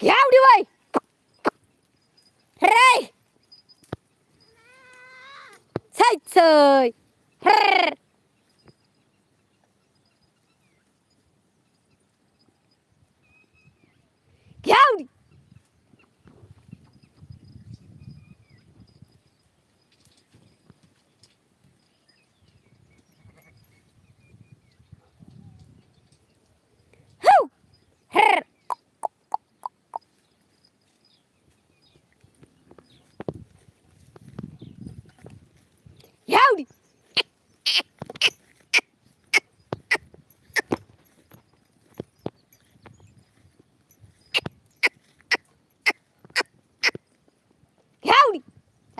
Явді вай! Рей! Цей цей! Рррр!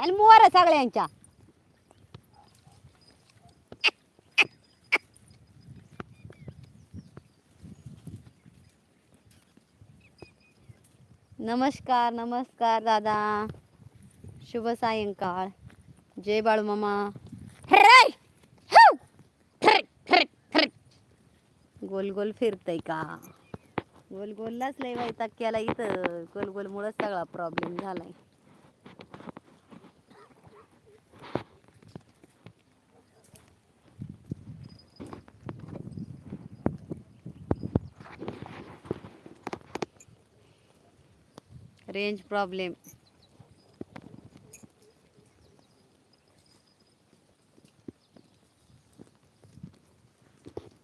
आणि मोर सगळ्यांच्या. नमस्कार नमस्कार दादा. शुभ सायंकाळ. जय बाळू मामा. गोल गोल फिरतय का? गोल गोललाच लय वैताग केला इथं. गोल गोल मुळेच सगळा प्रॉब्लेम झालाय. Range problem.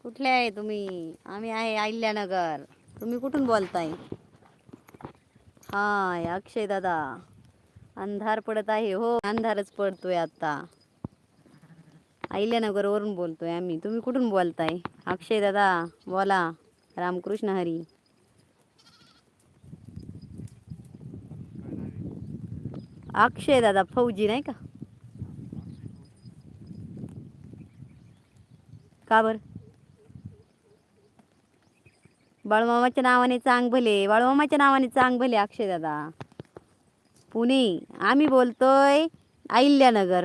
कुठले आहे तुम्ही? आम्ही आहे अहिल्यानगर. तुम्ही कुठून बोलताय? हाय अक्षय दादा. अंधार पडत आहे हो. अंधारच पडतोय आता. अहिल्यानगरवरून बोलतोय आम्ही. तुम्ही कुठून बोलताय? अक्षय दादा बोला. रामकृष्ण हरी. अक्षय दादा फौजी नाही का? का बर? बाळूमामाच्या नावाने चांग भले बाळूमामाच्या नावाने चांग भले अक्षय दादा. पुणे आम्ही बोलतोय अहिल्यानगर.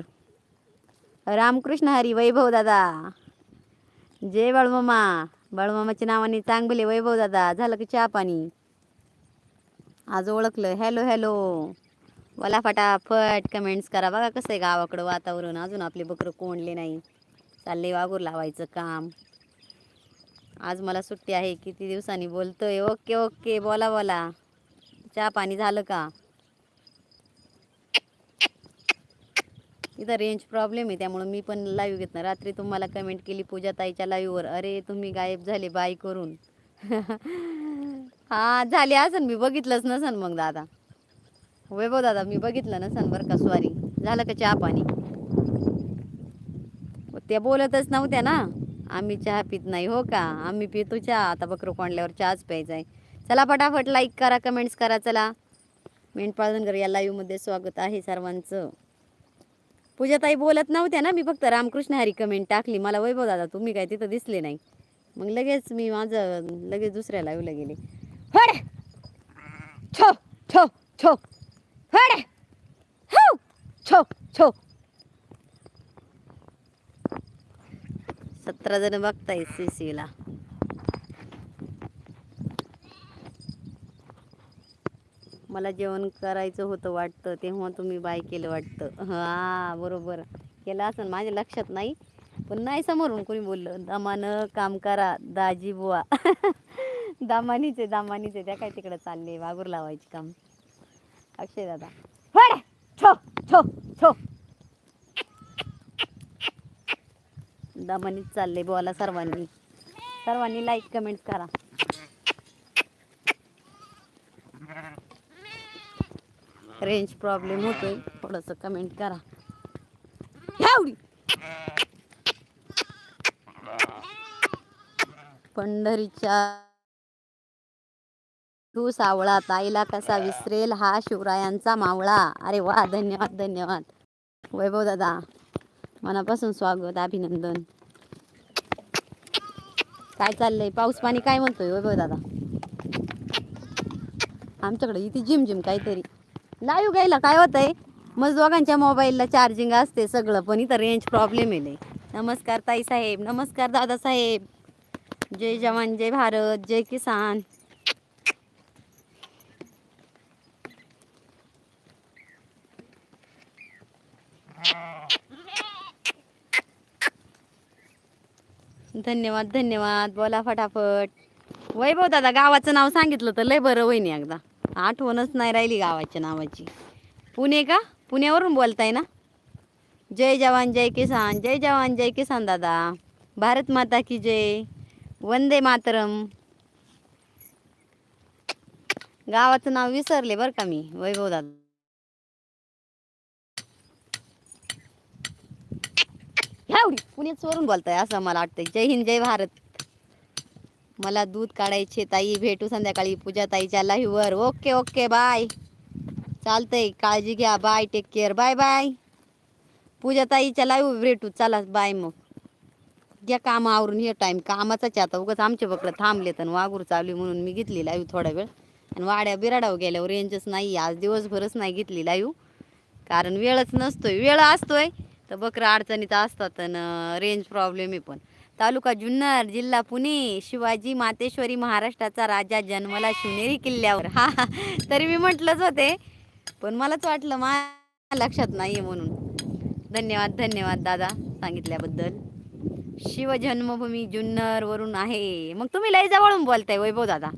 रामकृष्ण हरी वैभव दादा. जय बाळूमामा. बाळूमामाच्या नावाने चांग भले वैभव दादा. झालं की चहा पाणी? आज ओळखलं. हॅलो हॅलो मला फटाफट कमेंट्स करा. बघा कसं आहे गावाकडं वातावरण. अजून आपले बकरं कोंडले नाही. चालले वागूर लावायचं काम. आज मला सुट्टी आहे किती दिवसांनी बोलतोय. ओके ओके बोला बोला. चहा पाणी झालं का? इथं रेंज प्रॉब्लेम आहे त्यामुळं मी पण लाईव्ह घेत नाही. रात्री तुम्हाला कमेंट केली पूजा ताईच्या लाईव्हवर अरे तुम्ही गायब झाले बाय करून. हा झाले असन मी बघितलंच नसन मग दादा. वैभव दादा मी बघितलं ना बरं का स्वारी. झालं का चहा पाणी? त्या बोलतच नव्हत्या ना. आम्ही चहा पित नाही हो का? आम्ही पितो चहा. आता बकरं कोंडल्यावर चहाच प्यायचा आहे चला फटाफट लाईक करा कमेंट्स करा चला. मेंढपाळधनगर या लाईव्हमध्ये स्वागत आहे सर्वांचं. पूजाताई बोलत नव्हत्या ना मी फक्त रामकृष्ण हरी कमेंट टाकली. मला वैभव दादा तुम्ही काय तिथं दिसले नाही. मग लगेच मी माझं लगेच दुसऱ्या लाईव्हला गेले. फड! छो छो छो. फड हो छो छो सतरा जण बघताय सी ला. मला जेवण करायचं होतं वाटतं तेव्हा तुम्ही बाय केलं वाटतं. हा बरोबर. केलं असं माझ्या लक्षात नाही पण नाही समोरून कोणी बोललं. दमानं काम करा दाजी बुवा. दामानीचे दामानीचे. त्या काय तिकडे चालले वागूर लावायचे काम. अक्षय दादा. फड छो छो छो. दमनीत चालले बोला सर्वांनी. सर्वांनी लाईक कमेंट करा. रेंज प्रॉब्लेम होतोय. थोडंसं कमेंट करा. एवढी. पंढरीच्या तू सावळा ताईला कसा विसरेल हा शिवरायांचा मावळा. अरे वा धन्यवाद धन्यवाद. वैभव दादा मनापासून स्वागत अभिनंदन. काय चाललंय? पाऊस पाणी काय म्हणतोय वैभव दादा? आमच्याकडे इथे जिम जिम काहीतरी. लाईव्ह गायला काय होतंय? मग दोघांच्या मोबाईलला चार्जिंग असते सगळं पण इथं रेंज प्रॉब्लेम येईल नमस्कार ताई साहेब नमस्कार दादा साहेब. जय जवान जय भारत जय किसान. धन्यवाद धन्यवाद. बोला फटाफट. वैभव दादा गावाचं नाव सांगितलं तर लय बरं वहिनी एकदा. आठवणच नाही राहिली गावाच्या नावाची. पुणे का? पुण्यावरून बोलताय ना? जय जवान जय किसान जय जवान जय किसान दादा. भारत माता की जय. वंदे मातरम. गावाचं नाव विसरले बरं का मी वैभव दादा. एवढी पुणेच वरून बोलताय असं मला वाटतंय. जय हिंद जय भारत. मला दूध काढायचे ताई भेटू संध्याकाळी पूजा ताईच्या लाईव्हवर ओके ओके बाय चालतंय काळजी घ्या. Bye take care bye bye Pooja ताईच्या लाईव्ह भेटू. चला बाय मग. घ्या काम आवरून हे टाईम कामाचाच आता. उगाच आमच्या बकडं थांबले तर वागूर चालू म्हणून मी घेतली लाईव्ह थोडा वेळ. आणि वाड्या बिराडावर गेल्यावर रेंजच नाही आज दिवसभरच नाही घेतली लाईव्ह कारण वेळच नसतोय. वेळ असतोय. तर बकरा अडचणीत असतात आणि रेंज प्रॉब्लेम आहे पण. तालुका जुन्नर जिल्हा पुणे शिवाजी मातेश्वरी महाराष्ट्राचा राजा जन्मला शिवनेरी किल्ल्यावर. हा तरी मी म्हटलंच होते पण मलाच वाटलं मा लक्षात नाही म्हणून. धन्यवाद धन्यवाद दादा सांगितल्याबद्दल. शिवजन्मभूमी जुन्नरवरून आहे. मग तुम्ही लय जवळून बोलताय वैभव दादा.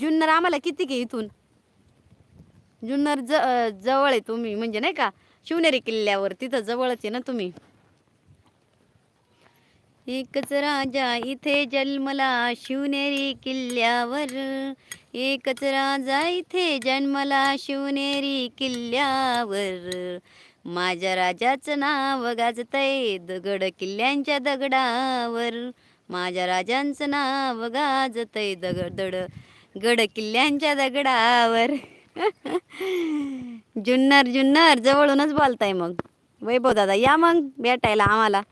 जुन्नर आम्हाला किती के इथून? जुन्नर ज जवळ आहे तुम्ही म्हणजे नाही का? शिवनेरी किल्ल्यावर तिथं जवळच आहे ना तुम्ही? एकच राजा इथे जन्मला शिवनेरी किल्ल्यावर. एकच राजा इथे जन्मला शिवनेरी किल्ल्यावर. माझ्या राजाचं नाव गाजतय दगड किल्ल्यांच्या दगडावर. माझ्या राजांचं नाव गाजतय दगड दड गड किल्ल्यांच्या दगडावर. जुन्नर जुन्नर जवळूनच बोलताय मग. वैभव दादा या मग भेटायला आम्हाला.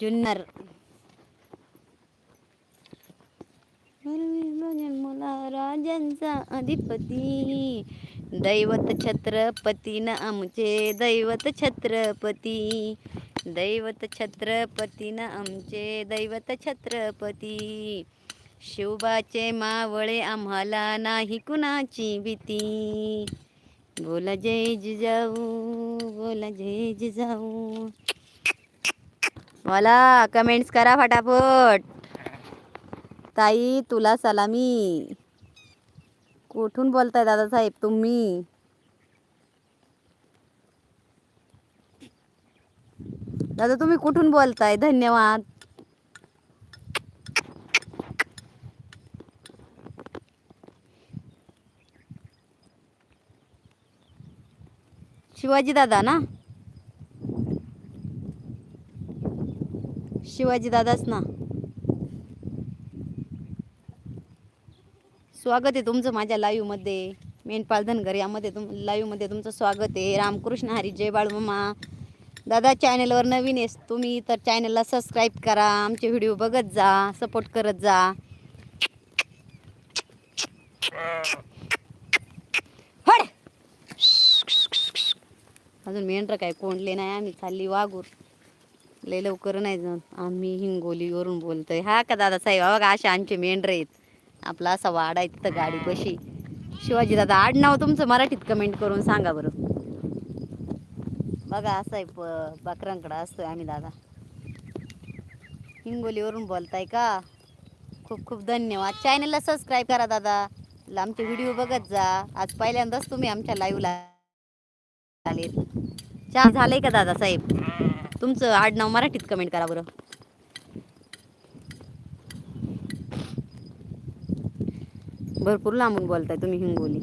जुन्नर. जन्मला राजांचा अधिपती. दैवत छत्रपती न आमचे दैवत छत्रपती. दैवत छत्रपती न आमचे दैवत छत्रपती. शिवबाचे मावळे आम्हाला नाही कुणाची भीती. बोला जय जिजाऊ बोला जय जिजाऊ मला कमेंट्स करा फटाफट. ताई तुला सलामी. कुठून बोलताय दादासाहेब तुम्ही? दादा तुम्ही कुठून बोलताय? धन्यवाद. शिवाजी दादा ना? शिवाजी दादाच ना? स्वागत आहे तुमचं माझ्या लाईव्हमध्ये मेंढपाल धनगर यामध्ये तुम लाईव्हमध्ये तुमचं स्वागत आहे. रामकृष्ण हरी जय बाळमामा दादा चॅनलवर नवीन आहेस तुम्ही तर चॅनलला सबस्क्राईब करा. आमचे व्हिडिओ बघत जा सपोर्ट करत जा हड! अजून मेंढरं काय कोंडले नाही आम्ही खाल्ली वागूर लय लवकर नाही जाऊन आम्ही हिंगोलीवरून बोलतोय. हा का दादा साहेब? बघा असे आमचे मेंढर आहेत. आपला असा वाडा आहे तिथं गाडी कशी शिवाजी दादा आडनाव तुमचं मराठीत कमेंट करून सांगा बरं. बघा असं आहे प बकरांकडं असतोय आम्ही दादा. हिंगोलीवरून बोलताय का? खूप खूप धन्यवाद. चॅनलला सबस्क्राईब करा दादा. आमचे व्हिडिओ बघत जा. आज पहिल्यांदाच तुम्ही आमच्या लाईव्हला चालेल. चहा झालंय का दादा साहेब? तुमचं आडनाव मराठीत कमेंट करा बरं. भरपूर लांबून बोलताय तुम्ही हिंगोली.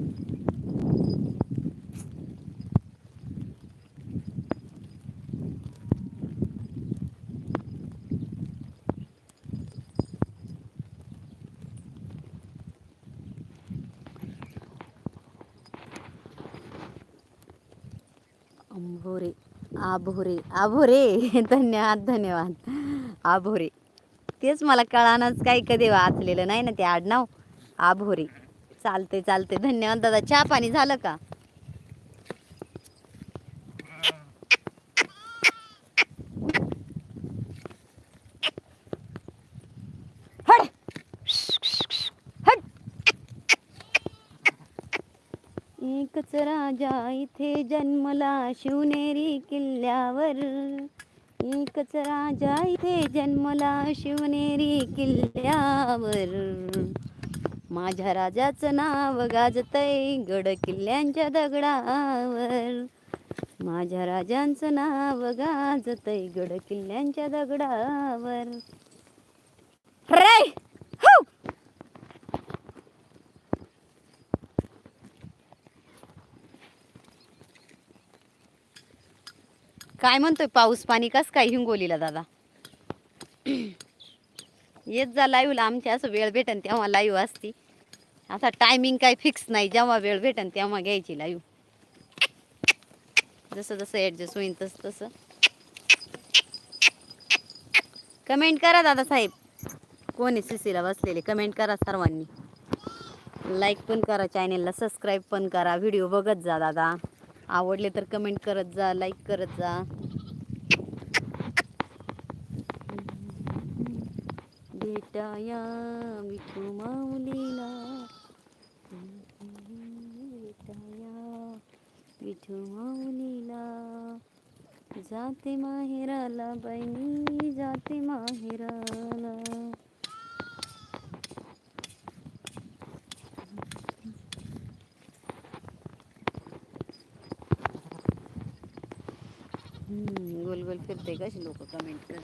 अंभोरे आभोरे आभोरे धन्यवाद धन्यवाद. आभोरे तेच मला कळानच काही कधी वाचलेलं नाही ना ते आडनाव. आभोरे चालते चालते धन्यवाद दादा. चहा पाणी झालं का? एकच राजा इथे जन्मला शिवनेरी किल्ल्यावर. एकच राजा इथे जन्मला शिवनेरी किल्ल्यावर. माझ्या राजाचं नाव गाजतय गड किल्ल्यांच्या दगडावर. माझ्या राजांचं नाव गाजतय गड किल्ल्यांच्या दगडावर. रे हो! काय म्हणतोय पाऊस पाणी कस काय हिंगोलीला दादा? येत जा लाईव्हला आमची असं वेळ भेटन तेव्हा लाईव्ह असती. असा टायमिंग काय फिक्स नाही जेव्हा वेळ भेटन तेव्हा घ्यायची लाईव्ह जसं जसं ॲडजस्ट होईन तसं तसं. कमेंट करा दादा साहेब. कोणी सीसीला बसलेले कमेंट करा सर्वांनी. लाईक पण करा चॅनेलला सबस्क्राईब पण करा व्हिडिओ बघत जा दादा. आवडले तर कमेंट करत जा लाईक करत जा. भेटाया विठू माऊलीला. भेटाया विठू माऊलीला. जाते माहेराला बाई जाते माहेराला हम्म, गोल गोल फिरते कशी लोक कमेंट करते